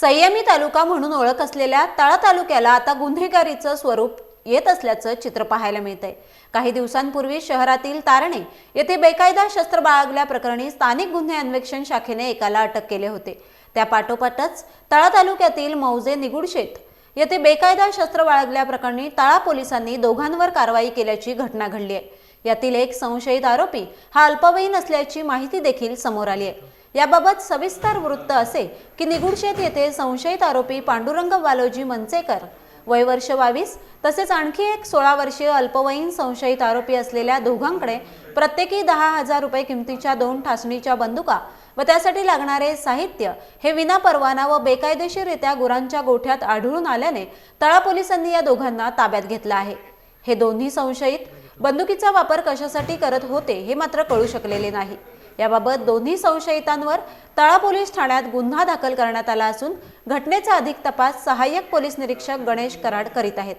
संयमी तालुका म्हणून ओळख असलेल्या तळा तालुक्याला आता गुन्हेगारीचं स्वरूप येत असल्याचं चित्र पाहायला मिळतंय. काही दिवसांपूर्वी शहरातील तारणे येथे बेकायदा शस्त्र बाळगल्याप्रकरणी स्थानिक गुन्हे अन्वेषण शाखेने एकाला अटक केले होते. त्या पाठोपाठच तळा तालुक्यातील मौजे निगुडशेत येथे बेकायदा शस्त्र बाळगल्याप्रकरणी तळा पोलिसांनी दोघांवर कारवाई केल्याची घटना घडली आहे. यातील एक संशयित आरोपी हा अल्पवयीन असल्याची माहिती देखील समोर आली आहे. याबाबत सविस्तर वृत्त असे की निगुडशेत येथे संशयित आरोपी पांडुरंग बालोजी मनसेकर. वय वर्ष बावीस तसेच आणखी एक सोळा वर्षीय अल्पवयीन संशयित आरोपी असलेल्या दोघांकडे प्रत्येकी दहा हजार रुपये किमतीच्या दोन ठासणीच्या बंदुका व त्यासाठी लागणारे साहित्य हे विनापरवाना व बेकायदेशीररित्या गुरांच्या गोठ्यात आढळून आल्याने तळा पोलिसांनी या दोघांना ताब्यात घेतलं आहे. हे दोन्ही संशयित बंदुकीचा वापर कशासाठी करत होते हे मात्र कळू शकलेले नाही. याबाबत दोन्ही संशयितांवर तळा पोलीस ठाण्यात गुन्हा दाखल करण्यात आला असून घटनेचा अधिक तपास सहाय्यक पोलीस निरीक्षक गणेश कराड करीत आहेत.